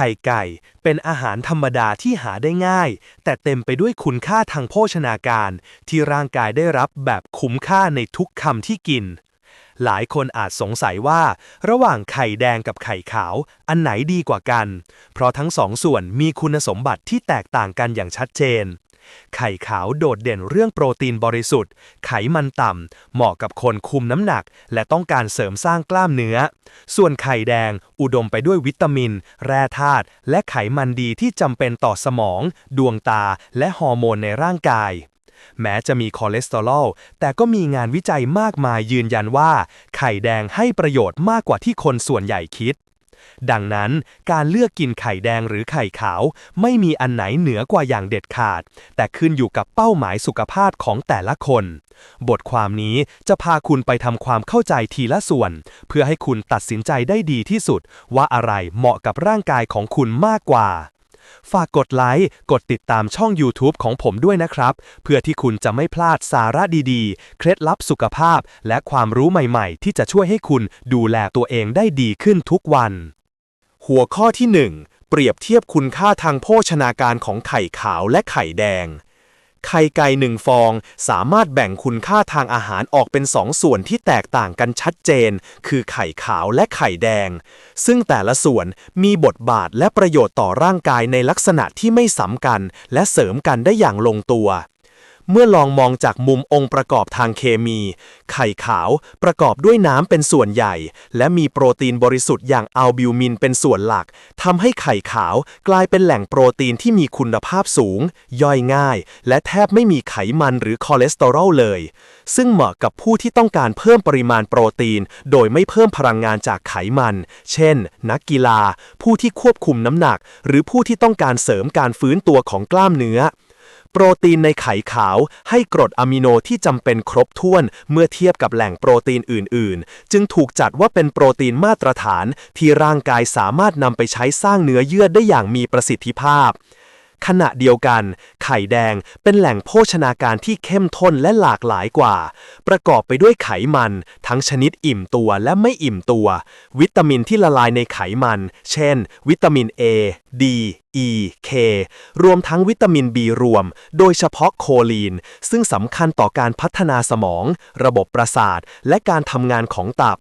ข่ไก่ เป็นอาหารธรรมดาที่หาได้ง่าย แต่เต็มไปด้วยคุณค่าทางโภชนาการ ที่ร่างกายได้รับแบบคุ้มค่าในทุกคำที่กิน หลายคนอาจสงสัยว่า ระหว่างไข่แดงกับไข่ขาว อันไหนดีกว่ากัน เพราะทั้งสองส่วนมีคุณสมบัติที่แตกต่างกันอย่างชัดเจน ไข่ขาวโดดเด่นเรื่องโปรตีนบริสุทธิ์ ไขมันต่ำ เหมาะกับคนคุมน้ำหนัก และต้องการเสริมสร้างกล้ามเนื้อ ส่วนไข่แดงอุดมไปด้วยวิตามิน แร่ธาตุ และไขมันดีที่จำเป็นต่อสมอง ดวงตา และฮอร์โมนในร่างกาย แม้จะมีคอเลสเตอรอล แต่ก็มีงานวิจัยมากมายยืนยันว่า ไข่แดงให้ประโยชน์มากกว่าที่คนส่วนใหญ่คิด ดังนั้นการเลือกกินไข่แดงหรือไข่ขาว ไม่มีอันไหนเหนือกว่าอย่างเด็ดขาด แต่ขึ้นอยู่กับเป้าหมายสุขภาพของแต่ละคน บทความนี้จะพาคุณไปทำความเข้าใจทีละส่วน เพื่อให้คุณตัดสินใจได้ดีที่สุด ว่าอะไรเหมาะกับร่างกายของคุณมากกว่าฝากกดไลค์ กดติดตามช่อง YouTube ของผมด้วยนะครับ เพื่อที่คุณจะไม่พลาดสาระดีๆ เคล็ดลับสุขภาพ และความรู้ใหม่ๆ ที่จะช่วยให้คุณดูแลตัวเองได้ดีขึ้นทุกวัน หัวข้อที่ 1 เปรียบเทียบคุณค่าทางโภชนาการของไข่ขาวและไข่แดง ไข่ไก่หนึ่งฟองสามารถแบ่งคุณค่าทางอาหารออกเป็นสองส่วนที่แตกต่างกันชัดเจน คือไข่ขาวและไข่แดง ซึ่งแต่ละส่วนมีบทบาทและประโยชน์ต่อร่างกายในลักษณะที่ไม่ซ้ำกัน และเสริมกันได้อย่างลงตัว เมื่อลองมองจากมุมองค์ประกอบทางเคมี ไข่ขาวประกอบด้วยน้ำเป็นส่วนใหญ่ และมีโปรตีนบริสุทธิ์อย่างอัลบิวมินเป็นส่วนหลักทำให้ไข่ขาวกลายเป็นแหล่งโปรตีนที่มีคุณภาพสูง ย่อยง่าย และแทบไม่มีไขมันหรือคอเลสเตอรอลเลย ซึ่งเหมาะกับผู้ที่ต้องการเพิ่มปริมาณโปรตีน โดยไม่เพิ่มพลังงานจากไขมัน เช่น นักกีฬา ผู้ที่ควบคุมน้ำหนัก หรือผู้ที่ต้องการเสริมการฟื้นตัวของกล้ามเนื้อ โปรตีนในไข่ขาวให้กรดอะมิโนที่จำเป็นครบถ้วนเมื่อเทียบกับแหล่งโปรตีนอื่น ๆ จึงถูกจัดว่าเป็นโปรตีนมาตรฐานที่ร่างกายสามารถนำไปใช้สร้างเนื้อเยื่อได้อย่างมีประสิทธิภาพ ขณะเดียวกัน ไข่แดงเป็นแหล่งโภชนาการที่เข้มข้นและหลากหลายกว่า ประกอบไปด้วยไขมัน ทั้งชนิดอิ่มตัวและไม่อิ่มตัว วิตามินที่ละลายในไขมัน เช่น วิตามิน A D E K รวมทั้งวิตามิน B รวม โดยเฉพาะโคลีน ซึ่งสำคัญต่อการพัฒนาสมอง ระบบประสาท และการทำงานของตับ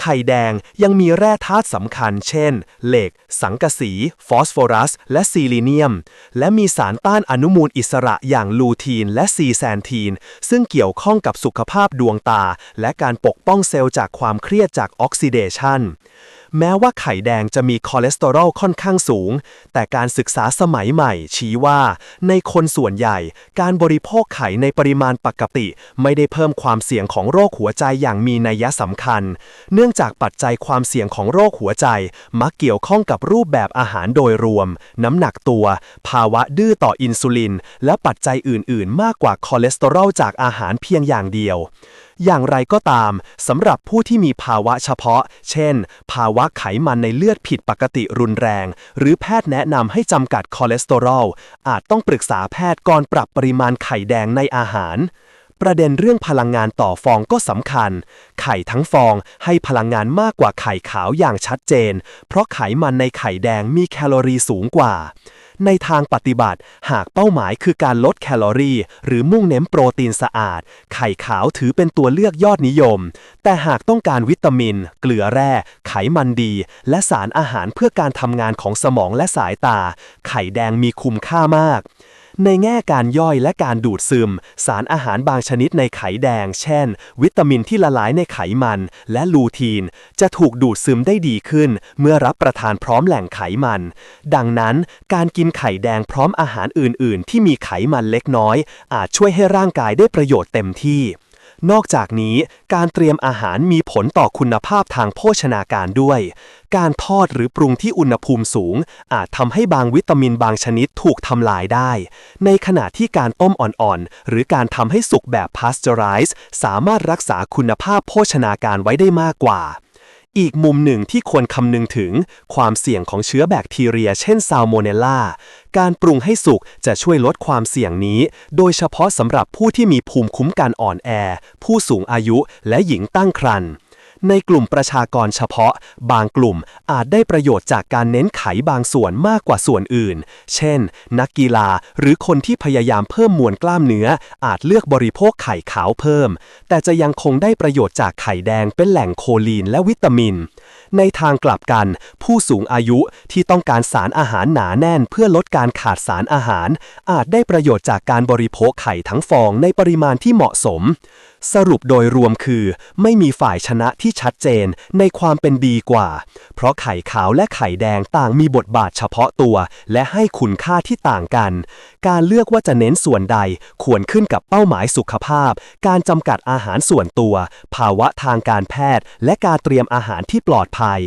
ไข่แดงยังมีแร่ธาตุสำคัญเช่น เหล็ก สังกะสี ฟอสฟอรัส และซีลิเนียม และมีสารต้านอนุมูลอิสระอย่างลูทีนและซีแซนทีน ซึ่งเกี่ยวข้องกับสุขภาพดวงตา และการปกป้องเซลล์จากความเครียดจากออกซิเดชัน แม้ว่าไข่แดงจะมีคอเลสเตอรอลค่อนข้างสูง แต่การศึกษาสมัยใหม่ ชี้ว่า ในคนส่วนใหญ่ การบริโภคไข่ในปริมาณปกติ ไม่ได้เพิ่มความเสี่ยงของโรคหัวใจอย่างมีนัยสำคัญ เนื่องจากปัจจัยความเสี่ยงของโรคหัวใจ มักเกี่ยวข้องกับรูปแบบอาหารโดยรวม น้ำหนักตัว ภาวะดื้อต่ออินซูลิน และปัจจัยอื่น ๆ มากกว่าคอเลสเตอรอลจากอาหารเพียงอย่างเดียว อย่างไรก็ตาม สำหรับผู้ที่มีภาวะเฉพาะ เช่น ภาวะไขมันในเลือดผิดปกติรุนแรง หรือแพทย์แนะนำให้จำกัดคอเลสเตอรอล อาจต้องปรึกษาแพทย์ก่อนปรับปริมาณไข่แดงในอาหาร ประเด็นเรื่องพลังงานต่อฟองก็สำคัญ ไข่ทั้งฟองให้พลังงานมากกว่าไข่ขาวอย่างชัดเจน เพราะไขมันในไข่แดงมีแคลอรี่สูงกว่า ในทางปฏิบัติ หากเป้าหมายคือการลดแคลอรี่ หรือมุ่งเน้นโปรตีนสะอาด ไข่ขาวถือเป็นตัวเลือกยอดนิยม แต่หากต้องการวิตามิน เกลือแร่ ไขมันดี และสารอาหารเพื่อการทำงานของสมองและสายตา ไข่แดงมีคุณค่ามาก ในแง่การย่อยและการดูดซึม สารอาหารบางชนิดในไข่แดง เช่น วิตามินที่ละลายในไขมัน และลูทีน จะถูกดูดซึมได้ดีขึ้น เมื่อรับประทานพร้อมแหล่งไขมัน ดังนั้น การกินไข่แดงพร้อมอาหารอื่น ๆ ที่มีไขมันเล็กน้อย อาจช่วยให้ร่างกายได้ประโยชน์เต็มที่ นอกจากนี้การเตรียมอาหารมีผลต่อคุณภาพทางโภชนาการด้วย การทอดหรือปรุงที่อุณหภูมิสูง อาจทำให้บางวิตามินบางชนิดถูกทำลายได้ ในขณะที่การต้มอ่อนๆ หรือการทำให้สุกแบบพาสเจอไรส์สามารถรักษาคุณภาพโภชนาการไว้ได้มากกว่า อีกมุมหนึ่งที่ควรคำนึงถึง ความเสี่ยงของเชื้อแบคทีเรีย เช่นซาลโมเนลลาการปรุงให้สุกจะช่วยลดความเสี่ยงนี้ โดยเฉพาะสำหรับผู้ที่มีภูมิคุ้มกันอ่อนแอ ผู้สูงอายุและหญิงตั้งครรภ์ ในกลุ่มประชากรเฉพาะ บางกลุ่มอาจได้ประโยชน์จากการเน้นไขบางส่วนมากกว่าส่วนอื่น เช่น นักกีฬาหรือคนที่พยายามเพิ่มมวลกล้ามเนื้อ อาจเลือกบริโภคไข่ขาวเพิ่ม แต่จะยังคงได้ประโยชน์จากไข่แดงเป็นแหล่งโคลีนและวิตามิน ในทางกลับกัน ผู้สูงอายุที่ต้องการสารอาหารหนาแน่นเพื่อลดการขาดสารอาหาร อาจได้ประโยชน์จากการบริโภคไข่ทั้งฟองในปริมาณที่เหมาะสม สรุปโดยรวมคือ ไม่มีฝ่ายชนะที่ชัดเจนในความเป็นดีกว่า เพราะไข่ขาวและไข่แดงต่างมีบทบาทเฉพาะตัว และให้คุณค่าที่ต่างกัน การเลือกว่าจะเน้นส่วนใดควรขึ้นกับเป้าหมายสุขภาพ การจำกัดอาหารส่วนตัว ภาวะทางการแพทย์ และการเตรียมอาหารที่ปลอดภัย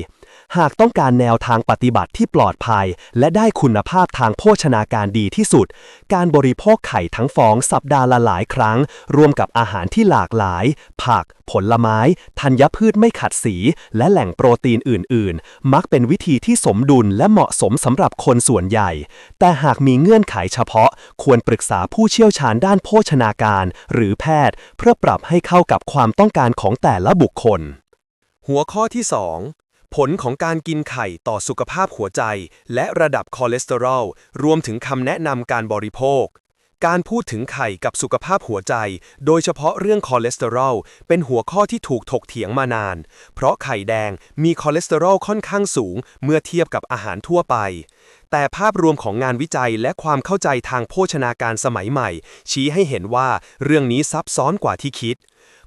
หากต้องการแนวทางปฏิบัติที่ปลอดภัย และได้คุณภาพทางโภชนาการดีที่สุด การบริโภคไข่ทั้งฟองสัปดาห์ละหลายครั้ง รวมกับอาหารที่หลากหลาย ผัก ผลไม้ ธัญพืชไม่ขัดสี และแหล่งโปรตีนอื่น ๆ มักเป็นวิธีที่สมดุลและเหมาะสมสำหรับคนส่วนใหญ่ แต่หากมีเงื่อนไขเฉพาะ ควรปรึกษาผู้เชี่ยวชาญด้านโภชนาการ หรือแพทย์ เพื่อปรับให้เข้ากับความต้องการของแต่ละบุคคล หัวข้อที่ 2 ผลของการกินไข่ต่อสุขภาพหัวใจ และระดับคอเลสเตอรอล รวมถึงคำแนะนำการบริโภค การพูดถึงไข่กับสุขภาพหัวใจ โดยเฉพาะเรื่องคอเลสเตอรอล เป็นหัวข้อที่ถูกถกเถียงมานาน เพราะไข่แดงมีคอเลสเตอรอลค่อนข้างสูง เมื่อเทียบกับอาหารทั่วไป แต่ภาพรวมของงานวิจัยและความเข้าใจทางโภชนาการสมัยใหม่ ชี้ให้เห็นว่าเรื่องนี้ซับซ้อนกว่าที่คิด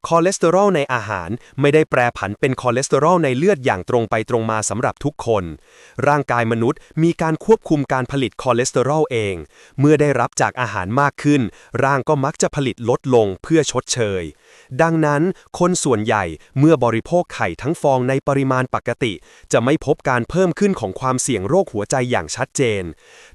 คอเลสเตอรอลในอาหารไม่ได้แปรผันเป็นคอเลสเตอรอลในเลือดอย่างตรงไปตรงมาสำหรับทุกคน ร่างกายมนุษย์มีการควบคุมการผลิตคอเลสเตอรอลเอง เมื่อได้รับจากอาหารมากขึ้น ร่างก็มักจะผลิตลดลงเพื่อชดเชย ดังนั้น คนส่วนใหญ่เมื่อบริโภคไข่ทั้งฟองในปริมาณปกติ จะไม่พบการเพิ่มขึ้นของความเสี่ยงโรคหัวใจอย่างชัดเจน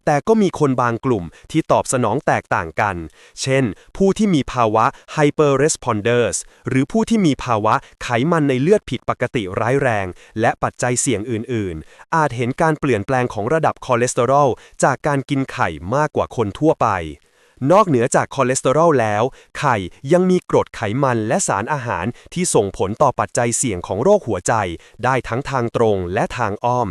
แต่ก็มีคนบางกลุ่มที่ตอบสนองแตกต่างกัน เช่น ผู้ที่มีภาวะไฮเปอร์เรสปอนเดอรหรือผู้ที่มีภาวะไขมันในเลือดผิดปกติร้ายแรง และปัจจัยเสี่ยงอื่น ๆ อาจเห็นการเปลี่ยนแปลงของระดับคอเลสเตอรอลจากการกินไข่มากกว่าคนทั่วไป นอกเหนือจากคอเลสเตอรอลแล้ว ไข่ยังมีกรดไขมันและสารอาหารที่ส่งผลต่อปัจจัยเสี่ยงของโรคหัวใจ ได้ทั้งทางตรงและทางอ้อม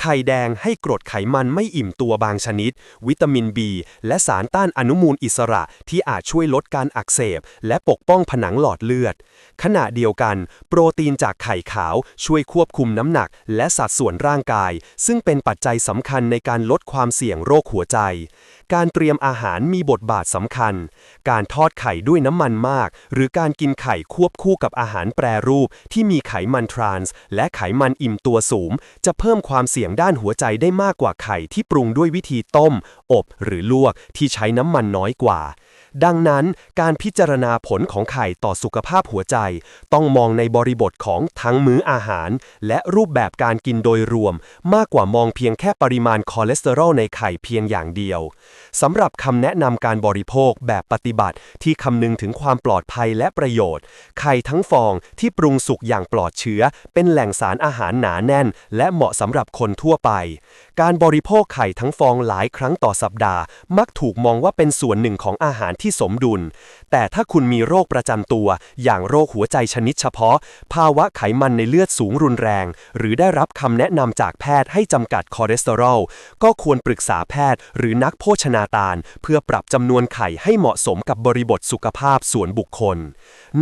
ไข่แดงให้กรดไขมันไม่อิ่มตัวบางชนิด วิตามิน B และสารต้านอนุมูลอิสระที่อาจช่วยลดการอักเสบ และปกป้องผนังหลอดเลือด ขณะเดียวกัน โปรตีนจากไข่ขาวช่วยควบคุมน้ำหนัก และสัดส่วนร่างกาย ซึ่งเป็นปัจจัยสำคัญในการลดความเสี่ยงโรคหัวใจ การเตรียมอาหารมีบทบาทสำคัญ การทอดไข่ด้วยน้ำมันมาก หรือการกินไข่ควบคู่กับอาหารแปรรูป ที่มีไขมันทรานส์และไขมันอิ่มตัวสูง จะเพิ่มความเสี่ยงี่ยงด้านหัวใจได้มากกว่าไข่ที่ปรุงด้วยวิธีต้ม อบหรือลวกที่ใช้น้ำมันน้อยกว่า ดังนั้นการพิจารณาผลของไข่ต่อสุขภาพหัวใจ ต้องมองในบริบทของทั้งมื้ออาหาร และรูปแบบการกินโดยรวม มากกว่ามองเพียงแค่ปริมาณคอเลสเตอรอลในไข่เพียงอย่างเดียวสำหรับคำแนะนำการบริโภคแบบปฏิบัติที่คำนึงถึงความปลอดภัยและประโยชน์ ไข่ทั้งฟองที่ปรุงสุกอย่างปลอดเชื้อ เป็นแหล่งสารอาหารหนาแน่น และเหมาะสำหรับคนทั่วไป การบริโภคไข่ทั้งฟองหลายครั้งต่อสัปดาห์ มักถูกมองว่าเป็นส่วนหนึ่งของอาหารที่สมดุล แต่ถ้าคุณมีโรคประจำตัว อย่างโรคหัวใจชนิดเฉพาะ ภาวะไขมันในเลือดสูงรุนแรง หรือได้รับคำแนะนำจากแพทย์ให้จำกัดคอเลสเตอรอล ก็ควรปรึกษาแพทย์ หรือนักโภชนาตาร เพื่อปรับจำนวนไข่ให้เหมาะสมกับบริบทสุขภาพส่วนบุคคล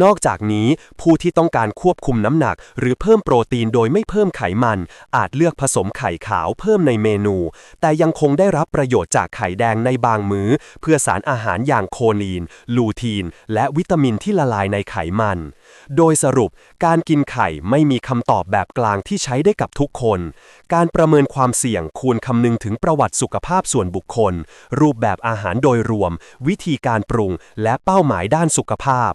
นอกจากนี้ผู้ที่ต้องการควบคุมน้ำหนัก หรือเพิ่มโปรตีนโดยไม่เพิ่มไขมัน อาจเลือกผสมไข่ข่ขาวเพิ่มในเมนู แต่ยังคงได้รับประโยชน์จากไข่แดงในบางมื้อ เพื่อสารอาหารอย่างโคลีน ลูทีน และวิตามินที่ละลายในไขมัน โดยสรุปการกินไข่ไม่มีคำตอบแบบกลางที่ใช้ได้กับทุกคน การประเมินความเสี่ยงควรคำนึงถึงประวัติสุขภาพส่วนบุคคล รูปแบบอาหารโดยรวม วิธีการปรุง และเป้าหมายด้านสุขภาพ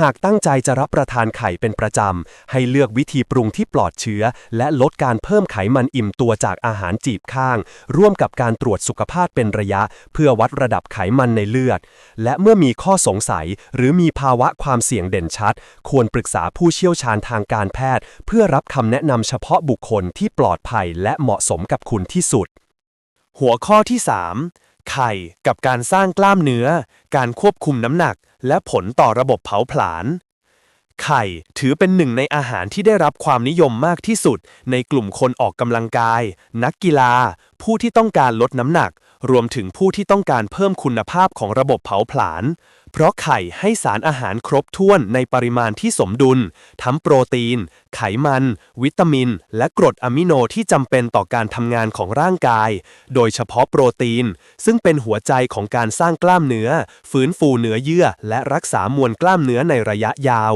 หากตั้งใจจะรับประทานไข่เป็นประจำ ให้เลือกวิธีปรุงที่ปลอดเชื้อ และลดการเพิ่มไขมันอิ่มตัวจากอาหารจีบข้าง ร่วมกับการตรวจสุขภาพเป็นระยะ เพื่อวัดระดับไขมันในเลือด และเมื่อมีข้อสงสัย หรือมีภาวะความเสี่ยงเด่นชัดควรปรึกษาผู้เชี่ยวชาญทางการแพทย์ เพื่อรับคำแนะนำเฉพาะบุคคลที่ปลอดภัยและเหมาะสมกับคุณที่สุด หัวข้อที่ 3 ไข่กับการสร้างกล้ามเนื้อ การควบคุมน้ำหนัก และผลต่อระบบเผาผลาญไข่ถือเป็นหนึ่งในอาหารที่ได้รับความนิยมมากที่สุด ในกลุ่มคนออกกำลังกาย นักกีฬา ผู้ที่ต้องการลดน้ำหนัก รวมถึงผู้ที่ต้องการเพิ่มคุณภาพของระบบเผาผลาญ เพราะไข่ให้สารอาหารครบถ้วนในปริมาณที่สมดุล ทั้งโปรตีน ไขมัน วิตามิน และกรดอะมิโนที่จำเป็นต่อการทำงานของร่างกาย โดยเฉพาะโปรตีน ซึ่งเป็นหัวใจของการสร้างกล้ามเนื้อ ฟื้นฟูเนื้อเยื่อ และรักษามวลกล้ามเนื้อในระยะยาว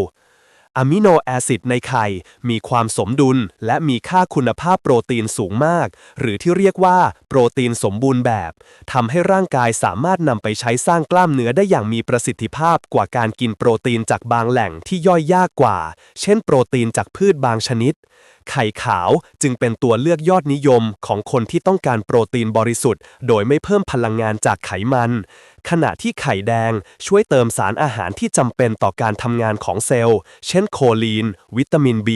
อะมิโนแอซิดในไข่ มีความสมดุลและมีค่าคุณภาพโปรตีนสูงมาก หรือที่เรียกว่าโปรตีนสมบูรณ์แบบทำให้ร่างกายสามารถนำไปใช้สร้างกล้ามเนื้อได้อย่างมีประสิทธิภาพกว่าการกินโปรตีนจากบางแหล่งที่ย่อยยากกว่า เช่นโปรตีนจากพืชบางชนิด ไข่ขาวจึงเป็นตัวเลือกยอดนิยมของคนที่ต้องการโปรตีนบริสุทธิ์ โดยไม่เพิ่มพลังงานจากไขมัน ขณะที่ไข่แดงช่วยเติมสารอาหารที่จำเป็นต่อการทำงานของเซลล์ เช่นโคลีน วิตามิน B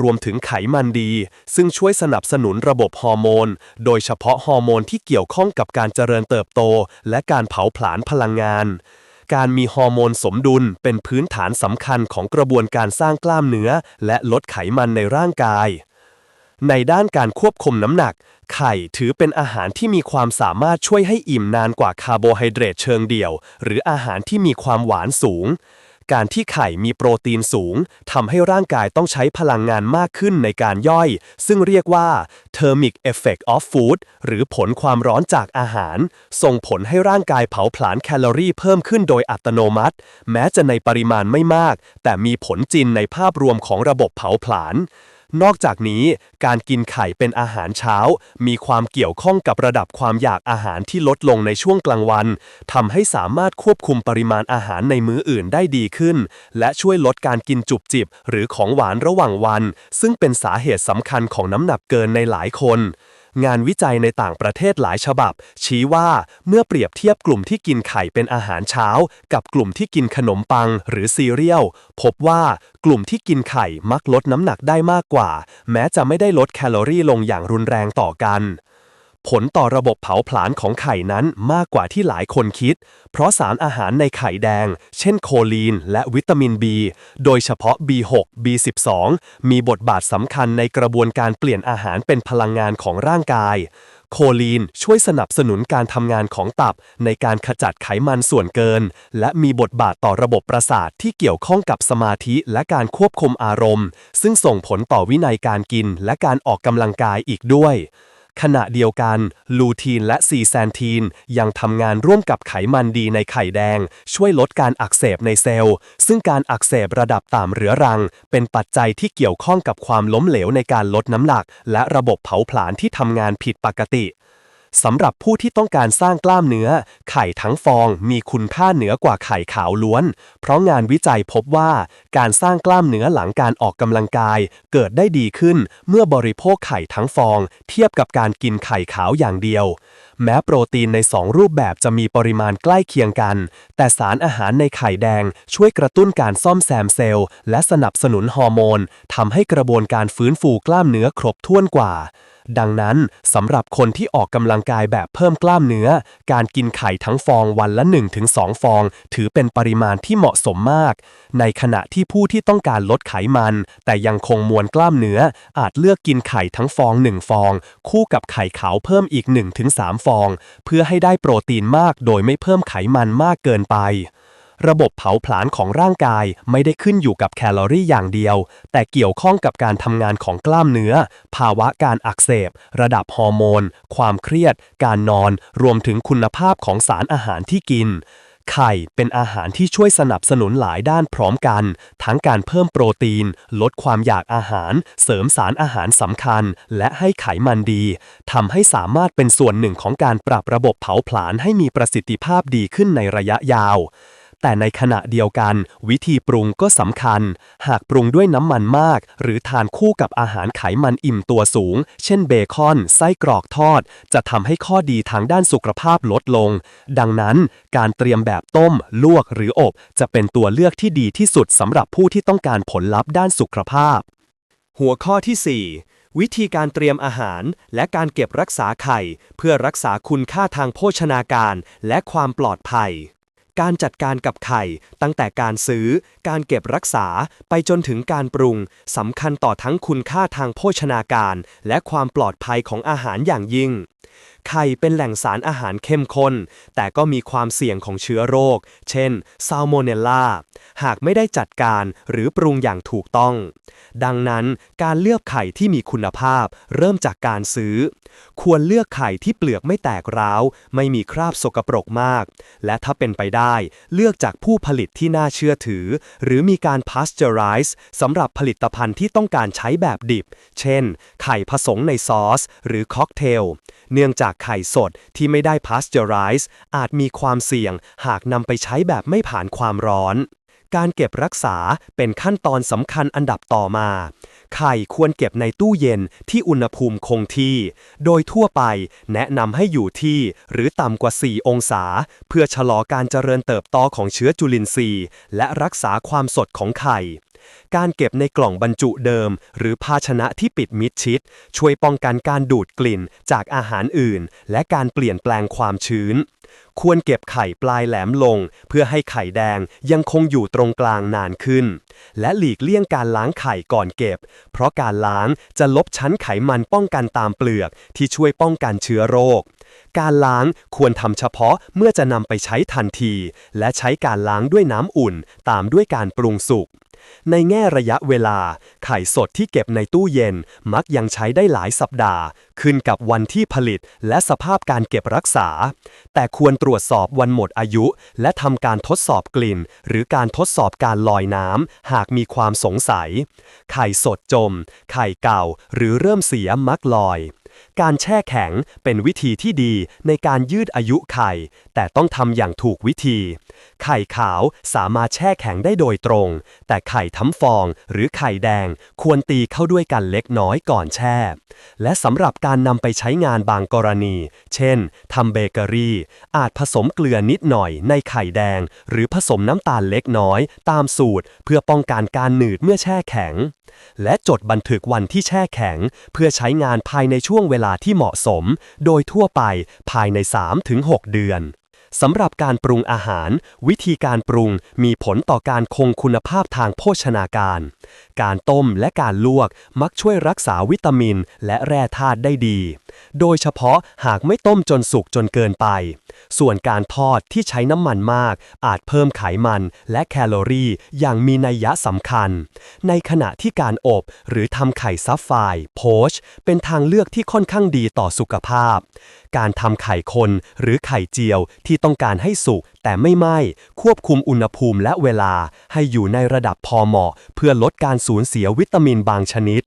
รวมถึงไขมันดี ซึ่งช่วยสนับสนุนระบบฮอร์โมน โดยเฉพาะฮอร์โมนที่เกี่ยวข้องกับการเจริญเติบโต และการเผาผลาญพลังงาน การมีฮอร์โมนสมดุลเป็นพื้นฐานสำคัญของกระบวนการสร้างกล้ามเนื้อ และลดไขมันในร่างกาย ในด้านการควบคุมน้ำหนัก ไข่ถือเป็นอาหารที่มีความสามารถช่วยให้อิ่มนานกว่าคาร์โบไฮเดรตเชิงเดี่ยว หรืออาหารที่มีความหวานสูง การที่ไข่มีโปรตีนสูงทำให้ร่างกายต้องใช้พลังงานมากขึ้นในการย่อย ซึ่งเรียกว่า thermic effect of food หรือผลความร้อนจากอาหาร ส่งผลให้ร่างกายเผาผลาญแคลอรี่เพิ่มขึ้นโดยอัตโนมัติ แม้จะในปริมาณไม่มาก แต่มีผลจริงในภาพรวมของระบบเผาผลาญ นอกจากนี้ การกินไข่เป็นอาหารเช้า มีความเกี่ยวข้องกับระดับความอยากอาหารที่ลดลงในช่วงกลางวันทำให้สามารถควบคุมปริมาณอาหารในมื้ออื่นได้ดีขึ้น และช่วยลดการกินจุบจิบ หรือของหวานระหว่างวัน ซึ่งเป็นสาเหตุสำคัญของน้ำหนักเกินในหลายคน งานวิจัยในต่างประเทศหลายฉบับ ชี้ว่าเมื่อเปรียบเทียบกลุ่มที่กินไข่เป็นอาหารเช้า กับกลุ่มที่กินขนมปังหรือซีเรียล พบว่ากลุ่มที่กินไข่มักลดน้ำหนักได้มากกว่า แม้จะไม่ได้ลดแคลอรี่ลงอย่างรุนแรงต่อกัน ผลต่อระบบเผาผลาญของไข่นั้นมากกว่าที่หลายคนคิด เพราะสารอาหารในไข่แดง เช่นโคลีน และวิตามิน B โดยเฉพาะ B6 B12 มีบทบาทสำคัญในกระบวนการเปลี่ยนอาหารเป็นพลังงานของร่างกาย โคลีนช่วยสนับสนุนการทำงานของตับ ในการขจัดไขมันส่วนเกิน และมีบทบาทต่อระบบประสาทที่เกี่ยวข้องกับสมาธิและการควบคุมอารมณ์ ซึ่งส่งผลต่อวินัยการกินและการออกกำลังกายอีกด้วย ขณะเดียวกัน ลูทีนและซีแซนทีน ยังทำงานร่วมกับไขมันดีในไข่แดง ช่วยลดการอักเสบในเซลล์ ซึ่งการอักเสบระดับต่ำเรื้อรัง เป็นปัจจัยที่เกี่ยวข้องกับความล้มเหลวในการลดน้ำหนัก และระบบเผาผลาญที่ทำงานผิดปกติ สำหรับผู้ที่ต้องการสร้างกล้ามเนื้อ ไข่ทั้งฟองมีคุณค่าเหนือกว่าไข่ขาวล้วน เพราะงานวิจัยพบว่า การสร้างกล้ามเนื้อหลังการออกกำลังกาย เกิดได้ดีขึ้นเมื่อบริโภคไข่ทั้งฟอง เทียบกับการกินไข่ขาวอย่างเดียวแม้โปรตีนใน 2 รูปแบบจะมีปริมาณใกล้เคียงกัน แต่สารอาหารในไข่แดงช่วยกระตุ้นการซ่อมแซมเซลล์ และสนับสนุนฮอร์โมนทำให้กระบวนการฟื้นฟูกล้ามเนื้อครบถ้วนกว่า ดังนั้นสำหรับคนที่ออกกำลังกายแบบเพิ่มกล้ามเนื้อ การกินไข่ทั้งฟองวันละ 1-2 ฟอง ถือเป็นปริมาณที่เหมาะสมมาก ในขณะที่ผู้ที่ต้องการลดไขมัน แต่ยังคงมวลกล้ามเนื้อ อาจเลือกกินไข่ทั้งฟอง 1 ฟอง คู่กับไข่ขาวเพิ่มอีก 1-3ฟอง เพื่อให้ได้โปรตีนมากโดยไม่เพิ่มไขมันมากเกินไป ระบบเผาผลาญของร่างกายไม่ได้ขึ้นอยู่กับแคลอรี่อย่างเดียว แต่เกี่ยวข้องกับการทำงานของกล้ามเนื้อ ภาวะการอักเสบ ระดับฮอร์โมน ความเครียด การนอน รวมถึงคุณภาพของสารอาหารที่กิน ไข่เป็นอาหารที่ช่วยสนับสนุนหลายด้านพร้อมกัน ทั้งการเพิ่มโปรตีน ลดความอยากอาหาร เสริมสารอาหารสำคัญ และให้ไขมันดีทำให้สามารถเป็นส่วนหนึ่งของการปรับระบบเผาผลาญให้มีประสิทธิภาพดีขึ้นในระยะยาว แต่ในขณะเดียวกัน วิธีปรุงก็สำคัญ หากปรุงด้วยน้ำมันมาก หรือทานคู่กับอาหารไขมันอิ่มตัวสูง เช่นเบคอน ไส้กรอกทอด จะทำให้ข้อดีทางด้านสุขภาพลดลง ดังนั้น การเตรียมแบบต้ม ลวกหรืออบ จะเป็นตัวเลือกที่ดีที่สุดสำหรับผู้ที่ต้องการผลลัพธ์ด้านสุขภาพ หัวข้อที่ 4วิธีการเตรียมอาหารและการเก็บรักษาไข่ เพื่อรักษาคุณค่าทางโภชนาการและความปลอดภัย การจัดการกับไข่ ตั้งแต่การซื้อ การเก็บรักษา ไปจนถึงการปรุงสำคัญต่อทั้งคุณค่าทางโภชนาการ และความปลอดภัยของอาหารอย่างยิ่ง ไข่เป็นแหล่งสารอาหารเข้มข้น แต่ก็มีความเสี่ยงของเชื้อโรค เช่นซาลโมเนลลา หากไม่ได้จัดการหรือปรุงอย่างถูกต้อง ดังนั้นการเลือกไข่ที่มีคุณภาพเริ่มจากการซื้อ ควรเลือกไข่ที่เปลือกไม่แตกร้าว ไม่มีคราบสกปรกมาก และถ้าเป็นไปได้ เลือกจากผู้ผลิตที่น่าเชื่อถือ หรือมีการ pasteurize สำหรับผลิตภัณฑ์ที่ต้องการใช้แบบดิบ เช่น ไข่ผสมในซอส หรือค็อกเทล เนื่องจากไข่สดที่ไม่ได้ pasteurize อาจมีความเสี่ยง หากนำไปใช้แบบไม่ผ่านความร้อน การเก็บรักษาเป็นขั้นตอนสำคัญอันดับต่อมา ไข่ควรเก็บในตู้เย็นที่อุณหภูมิคงที่ โดยทั่วไปแนะนำให้อยู่ที่หรือต่ำกว่า 4 องศา เพื่อชะลอการเจริญเติบโตของเชื้อจุลินทรีย์ และรักษาความสดของไข่ การเก็บในกล่องบรรจุเดิม หรือภาชนะที่ปิดมิดชิด ช่วยป้องกันการดูดกลิ่นจากอาหารอื่น และการเปลี่ยนแปลงความชื้น ควรเก็บไข่ปลายแหลมลง เพื่อให้ไข่แดงยังคงอยู่ตรงกลางนานขึ้น และหลีกเลี่ยงการล้างไข่ก่อนเก็บ เพราะการล้างจะลบชั้นไขมันป้องกันตามเปลือกที่ช่วยป้องกันเชื้อโรคการล้างควรทำเฉพาะเมื่อจะนำไปใช้ทันที และใช้การล้างด้วยน้ำอุ่น ตามด้วยการปรุงสุก ในแง่ระยะเวลา ไข่สดที่เก็บในตู้เย็นมักยังใช้ได้หลายสัปดาห์ ขึ้นกับวันที่ผลิตและสภาพการเก็บรักษา แต่ควรตรวจสอบวันหมดอายุ และทำการทดสอบกลิ่น หรือการทดสอบการลอยน้ำหากมีความสงสัย ไข่สดจม ไข่เก่า หรือเริ่มเสียมักลอย การแช่แข็งเป็นวิธีที่ดีในการยืดอายุไข่ แต่ต้องทำอย่างถูกวิธี ไข่ขาวสามารถแช่แข็งได้โดยตรง แต่ไข่ทั้มฟองหรือไข่แดงควรตีเข้าด้วยกันเล็กน้อยก่อนแช่ และสำหรับการนำไปใช้งานบางกรณี เช่นทำเบเกอรี่ อาจผสมเกลือนิดหน่อยในไข่แดง หรือผสมน้ำตาลเล็กน้อย ตามสูตร เพื่อป้องกันการหนืดเมื่อแช่แข็งและจดบันทึกวันที่แช่แข็ง เพื่อใช้งานภายในช่วงเวลาที่เหมาะสม โดยทั่วไปภายใน 3-6 เดือนสำหรับการปรุงอาหาร วิธีการปรุงมีผลต่อการคงคุณภาพทางโภชนาการ การต้มและการลวกมักช่วยรักษาวิตามินและแร่ธาตุได้ดี โดยเฉพาะหากไม่ต้มจนสุกจนเกินไป ส่วนการทอดที่ใช้น้ำมันมาก อาจเพิ่มไขมันและแคลอรี่อย่างมีนัยยะสำคัญ ในขณะที่การอบหรือทำไข่ซัฟไฟโพชเป็นทางเลือกที่ค่อนข้างดีต่อสุขภาพ การทำไข่คนหรือไข่เจียวที่ต้องการให้สุกแต่ไม่ไหม้ควบคุมอุณหภูมิและเวลาให้อยู่ในระดับพอเหมาะ เพื่อลดการสูญเสียวิตามินบางชนิด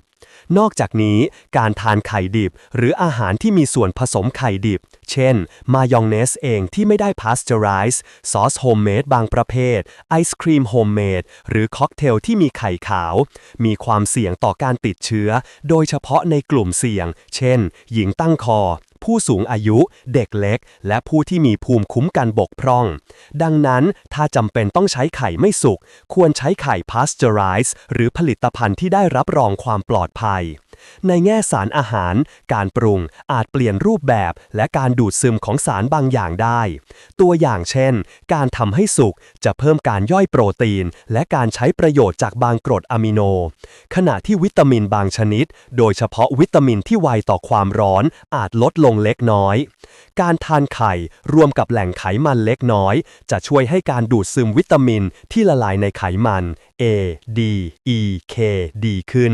นอกจากนี้การทานไข่ดิบ หรืออาหารที่มีส่วนผสมไข่ดิบ เช่น มายองเนสเองที่ไม่ได้พาสเจอไรซ์ซอสโฮมเมดบางประเภท ไอศครีมโฮมเมดหรือค็อกเทลที่มีไข่ขาว มีความเสี่ยงต่อการติดเชื้อ โดยเฉพาะในกลุ่มเสี่ยง เช่น หญิงตั้งครร ผู้สูงอายุ เด็กเล็ก และผู้ที่มีภูมิคุ้มกันบกพร่อง ดังนั้นถ้าจำเป็นต้องใช้ไข่ไม่สุก ควรใช้ไข่พาสเจอไรซ์หรือผลิตภัณฑ์ที่ได้รับรองความปลอดภัย ในแง่สารอาหาร การปรุงอาจเปลี่ยนรูปแบบและการดูดซึมของสารบางอย่างได้ ตัวอย่างเช่น การทำให้สุกจะเพิ่มการย่อยโปรตีน และการใช้ประโยชน์จากบางกรดอะมิโน ขณะที่วิตามินบางชนิด โดยเฉพาะวิตามินที่ไวต่อความร้อนอาจลดลงเล็กน้อย การทานไข่รวมกับแหล่งไขมันเล็กน้อย จะช่วยให้การดูดซึมวิตามินที่ละลายในไขมัน A D E K ดีขึ้น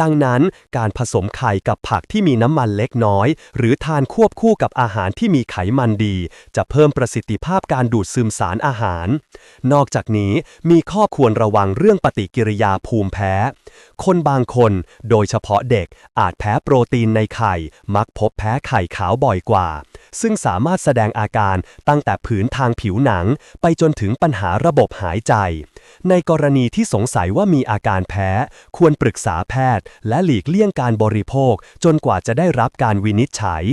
ดังนั้นการผสมไข่กับผักที่มีน้ำมันเล็กน้อย หรือทานควบคู่กับอาหารที่มีไขมันดี จะเพิ่มประสิทธิภาพการดูดซึมสารอาหาร นอกจากนี้มีข้อควรระวังเรื่องปฏิกิริยาภูมิแพ้ คนบางคน โดยเฉพาะเด็กอาจแพ้โปรตีนในไข่ มักพบแพ้ไข่ขาวบ่อยกว่า ซึ่งสามารถแสดงอาการตั้งแต่ผืนทางผิวหนัง ไปจนถึงปัญหาระบบหายใจ ในกรณีที่สงสัยว่ามีอาการแพ้ ควรปรึกษาแพทย์ และหลีกเลี่ยงการบริโภคจนกว่าจะได้รับการวินิจฉัย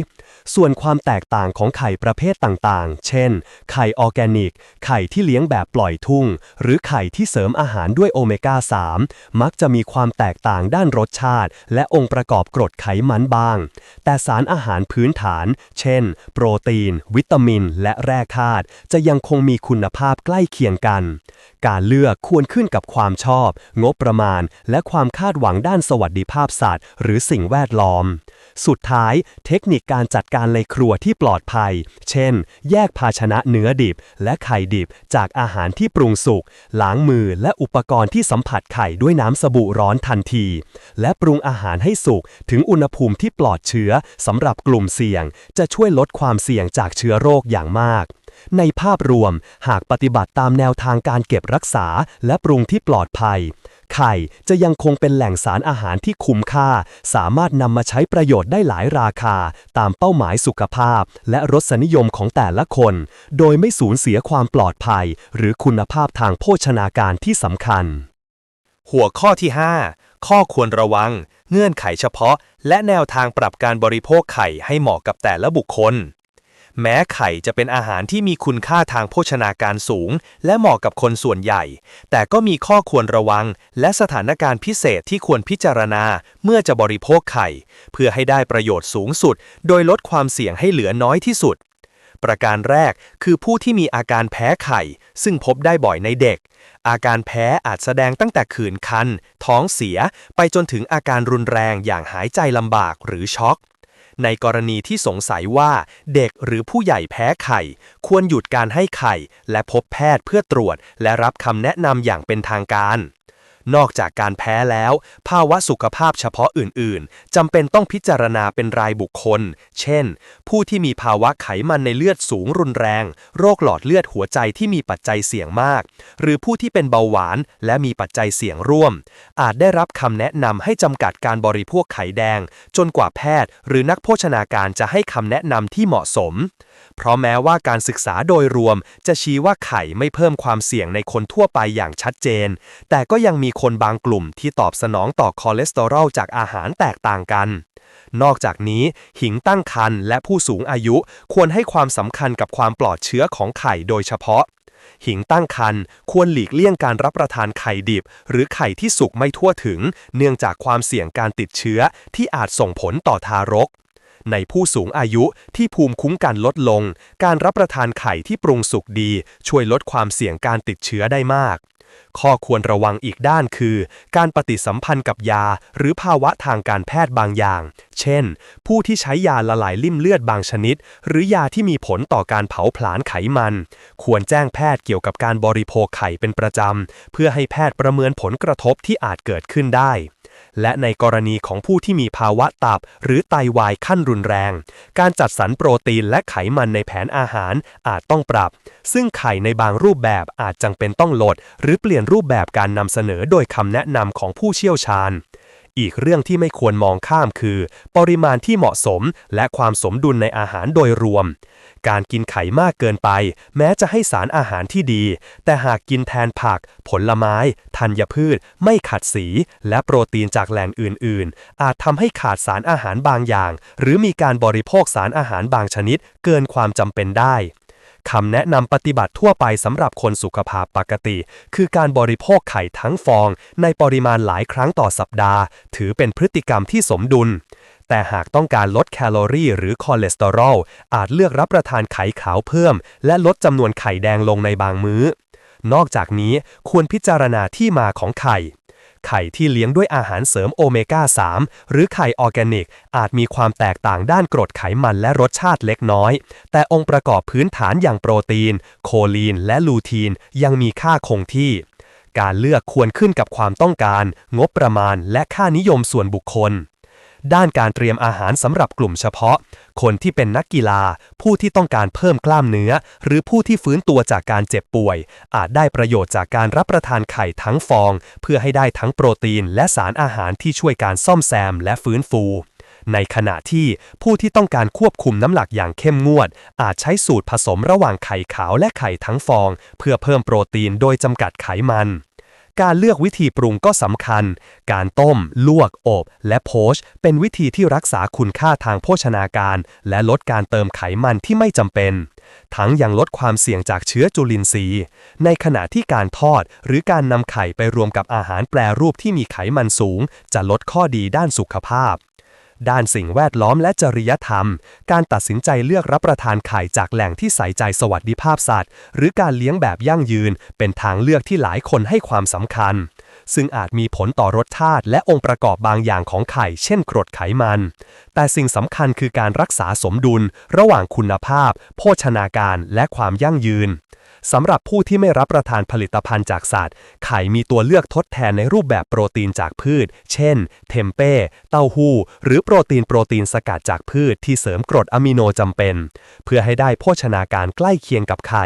ส่วนความแตกต่างของไข่ประเภทต่างๆ เช่น ไข่ออร์แกนิก ไข่ที่เลี้ยงแบบปล่อยทุ่ง หรือไข่ที่เสริมอาหารด้วยโอเมก้า 3 มักจะมีความแตกต่างด้านรสชาติ และองค์ประกอบกรดไขมันบ้าง แต่สารอาหารพื้นฐาน เช่น โปรตีน วิตามิน และแร่ธาตุจะยังคงมีคุณภาพใกล้เคียงกัน การเลือกควรขึ้นกับความชอบ งบประมาณ และความคาดหวังด้านสวัสดิภาพสัตว์หรือสิ่งแวดล้อม สุดท้ายเทคนิคการจัดการในครัวที่ปลอดภัย เช่น แยกภาชนะเนื้อดิบ และไข่ดิบจากอาหารที่ปรุงสุก ล้างมือและอุปกรณ์ที่สัมผัสไข่ด้วยน้ำสบู่ร้อนทันที และปรุงอาหารให้สุกถึงอุณหภูมิที่ปลอดเชื้อสำหรับกลุ่มเสี่ยง จะช่วยลดความเสี่ยงจากเชื้อโรคอย่างมากในภาพรวมหากปฏิบัติตามแนวทางการเก็บรักษาและปรุงที่ปลอดภัย ไข่จะยังคงเป็นแหล่งสารอาหารที่คุ้มค่า สามารถนำมาใช้ประโยชน์ได้หลายราคา ตามเป้าหมายสุขภาพ และรสนิยมของแต่ละคน โดยไม่สูญเสียความปลอดภัย หรือคุณภาพทางโภชนาการที่สำคัญ หัวข้อที่ 5 ข้อควรระวัง เงื่อนไขเฉพาะ และแนวทางปรับการบริโภคไข่ให้เหมาะกับแต่ละบุคคล แม้ไข่จะเป็นอาหารที่มีคุณค่าทางโภชนาการสูง และเหมาะกับคนส่วนใหญ่ แต่ก็มีข้อควรระวัง และสถานการณ์พิเศษที่ควรพิจารณาเมื่อจะบริโภคไข่ เพื่อให้ได้ประโยชน์สูงสุด โดยลดความเสี่ยงให้เหลือน้อยที่สุด ประการแรกคือผู้ที่มีอาการแพ้ไข่ ซึ่งพบได้บ่อยในเด็ก อาการแพ้อาจแสดงตั้งแต่ขื่นคัน ท้องเสีย ไปจนถึงอาการรุนแรงอย่างหายใจลำบากหรือช็อก ในกรณีที่สงสัยว่าเด็กหรือผู้ใหญ่แพ้ไข่ ควรหยุดการให้ไข่ และพบแพทย์เพื่อตรวจ และรับคำแนะนำอย่างเป็นทางการ นอกจากการแพ้แล้ว ภาวะสุขภาพเฉพาะอื่นๆจำเป็นต้องพิจารณาเป็นรายบุคคล เช่น ผู้ที่มีภาวะไขมันในเลือดสูงรุนแรง โรคหลอดเลือดหัวใจที่มีปัจจัยเสี่ยงมาก หรือผู้ที่เป็นเบาหวานและมีปัจจัยเสี่ยงร่วม อาจได้รับคำแนะนำให้จำกัดการบริโภคไข่แดง จนกว่าแพทย์ หรือนักโภชนาการจะให้คำแนะนำที่เหมาะสม เพราะแม้ว่าการศึกษาโดยรวม จะชี้ว่าไข่ไม่เพิ่มความเสี่ยงในคนทั่วไปอย่างชัดเจน แต่ก็ยังมีคนบางกลุ่มที่ตอบสนองต่อคอเลสเตอรอลจากอาหารแตกต่างกัน นอกจากนี้ หิงตั้งครรภ์และผู้สูงอายุควรให้ความสำคัญกับความปลอดเชื้อของไข่โดยเฉพาะ หิงตั้งครรภ์ควรหลีกเลี่ยงการรับประทานไข่ดิบ หรือไข่ที่สุกไม่ทั่วถึง เนื่องจากความเสี่ยงการติดเชื้อที่อาจส่งผลต่อทารกในผู้สูงอายุที่ภูมิคุ้มกันลดลง การรับประทานไข่ที่ปรุงสุกดี ช่วยลดความเสี่ยงการติดเชื้อได้มาก ข้อควรระวังอีกด้านคือ การปฏิสัมพันธ์กับยา หรือภาวะทางการแพทย์บางอย่าง เช่น ผู้ที่ใช้ยาละลายลิ่มเลือดบางชนิด หรือยาที่มีผลต่อการเผาผลาญไขมัน ควรแจ้งแพทย์เกี่ยวกับการบริโภคไข่เป็นประจำ เพื่อให้แพทย์ประเมินผลกระทบที่อาจเกิดขึ้นได้และในกรณีของผู้ที่มีภาวะตับ หรือไตาวายขั้นรุนแรง การจัดสรรโปรตีนและไขมันในแผนอาหารอาจต้องปรับ ซึ่งไข่ในบางรูปแบบอาจจำเป็นต้องลด หรือเปลี่ยนรูปแบบการนำเสนอโดยคำแนะนำของผู้เชี่ยวชาญ อีกเรื่องที่ไม่ควรมองข้ามคือ ปริมาณที่เหมาะสมและความสมดุลในอาหารโดยรวม การกินไข่มากเกินไป แม้จะให้สารอาหารที่ดี แต่หากกินแทนผัก ผลไม้ ธัญพืช ไม่ขัดสี และโปรตีนจากแหล่งอื่น ๆ อาจทำให้ขาดสารอาหารบางอย่าง หรือมีการบริโภคสารอาหารบางชนิด เกินความจำเป็นได้ คำแนะนำปฏิบัติทั่วไปสำหรับคนสุขภาพปกติ คือการบริโภคไข่ทั้งฟอง ในปริมาณหลายครั้งต่อสัปดาห์ ถือเป็นพฤติกรรมที่สมดุล แต่หากต้องการลดแคลอรี่หรือคอเลสเตอรอล อาจเลือกรับประทานไข่ขาวเพิ่ม และลดจำนวนไข่แดงลงในบางมื้อ นอกจากนี้ควรพิจารณาที่มาของไข่ ไข่ที่เลี้ยงด้วยอาหารเสริมโอเมก้า 3 หรือไข่ออร์แกนิก อาจมีความแตกต่างด้านกรดไขมันและรสชาติเล็กน้อย แต่องค์ประกอบพื้นฐานอย่างโปรตีน โคลีน และลูทีน ยังมีค่าคงที่ การเลือกควรขึ้นกับความต้องการ งบประมาณ และค่านิยมส่วนบุคคล ด้านการเตรียมอาหารสำหรับกลุ่มเฉพาะ คนที่เป็นนักกีฬา ผู้ที่ต้องการเพิ่มกล้ามเนื้อ หรือผู้ที่ฟื้นตัวจากการเจ็บป่วย อาจได้ประโยชน์จากการรับประทานไข่ทั้งฟอง เพื่อให้ได้ทั้งโปรตีน และสารอาหารที่ช่วยการซ่อมแซมและฟื้นฟูในขณะที่ผู้ที่ต้องการควบคุมน้ำหนักอย่างเข้มงวด อาจใช้สูตรผสมระหว่างไข่ขาวและไข่ทั้งฟอง เพื่อเพิ่มโปรตีนโดยจำกัดไขมัน การเลือกวิธีปรุงก็สำคัญ การต้ม ลวก อบ และโพชเป็นวิธีที่รักษาคุณค่าทางโภชนาการ และลดการเติมไขมันที่ไม่จำเป็น ทั้งยังลดความเสี่ยงจากเชื้อจุลินทรีย์ ในขณะที่การทอด หรือการนำไข่ไปรวมกับอาหารแปรรูปที่มีไขมันสูง จะลดข้อดีด้านสุขภาพ ด้านสิ่งแวดล้อมและจริยธรรม การตัดสินใจเลือกรับประทานไข่จากแหล่งที่ใส่ใจสวัสดิภาพสัตว์ หรือการเลี้ยงแบบยั่งยืน เป็นทางเลือกที่หลายคนให้ความสำคัญ ซึ่งอาจมีผลต่อรสชาติ และองค์ประกอบบางอย่างของไข่ เช่นกรดไขมัน แต่สิ่งสำคัญคือการรักษาสมดุล ระหว่างคุณภาพ โภชนาการ และความยั่งยืน สำหรับผู้ที่ไม่รับประทานผลิตภัณฑ์จากสัตว์ ไข่มีตัวเลือกทดแทนในรูปแบบโปรตีนจากพืช เช่น เทมเป้ เต้าหู้ หรือโปรตีนโปรตีนสกัดจากพืชที่เสริมกรดอะมิโนจำเป็น เพื่อให้ได้โภชนาการใกล้เคียงกับไข่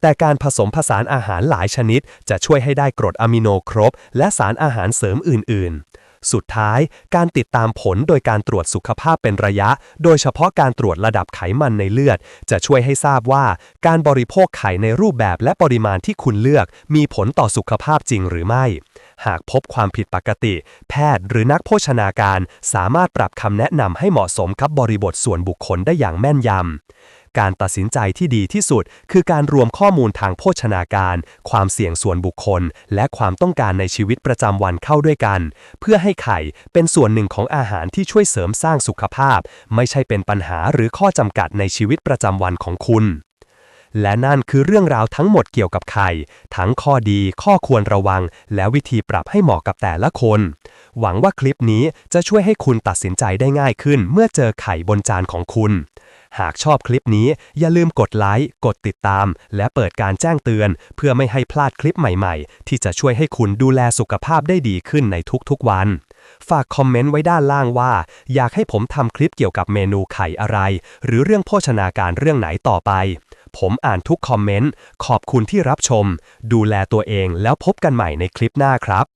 แต่การผสมผสานอาหารหลายชนิด จะช่วยให้ได้กรดอะมิโนครบ และสารอาหารเสริมอื่น ๆ สุดท้าย การติดตามผลโดยการตรวจสุขภาพเป็นระยะ โดยเฉพาะการตรวจระดับไขมันในเลือด จะช่วยให้ทราบว่าการบริโภคไข่ในรูปแบบและปริมาณที่คุณเลือก มีผลต่อสุขภาพจริงหรือไม่ หากพบความผิดปกติ แพทย์หรือนักโภชนาการ สามารถปรับคำแนะนำให้เหมาะสมกับบริบทส่วนบุคคลได้อย่างแม่นยำ การตัดสินใจที่ดีที่สุด คือการรวมข้อมูลทางโภชนาการ ความเสี่ยงส่วนบุคคล และความต้องการในชีวิตประจำวันเข้าด้วยกัน เพื่อให้ไข่เป็นส่วนหนึ่งของอาหารที่ช่วยเสริมสร้างสุขภาพ ไม่ใช่เป็นปัญหาหรือข้อจำกัดในชีวิตประจำวันของคุณและนั่นคือเรื่องราวทั้งหมดเกี่ยวกับไข่ ทั้งข้อดี ข้อควรระวัง และวิธีปรับให้เหมาะกับแต่ละคน หวังว่าคลิปนี้จะช่วยให้คุณตัดสินใจได้ง่ายขึ้น เมื่อเจอไข่บนจานของคุณ หากชอบคลิปนี้อย่าลืมกดไลค์ กดติดตาม และเปิดการแจ้งเตือน เพื่อไม่ให้พลาดคลิปใหม่ๆ ที่จะช่วยให้คุณดูแลสุขภาพได้ดีขึ้นในทุกๆวัน ฝากคอมเมนต์ไว้ด้านล่างว่า อยากให้ผมทำคลิปเกี่ยวกับเมนูไข่อะไร หรือเรื่องโภชนาการเรื่องไหนต่อไป ผมอ่านทุกคอมเมนต์ ขอบคุณที่รับชม ดูแลตัวเองแล้วพบกันใหม่ในคลิปหน้าครับ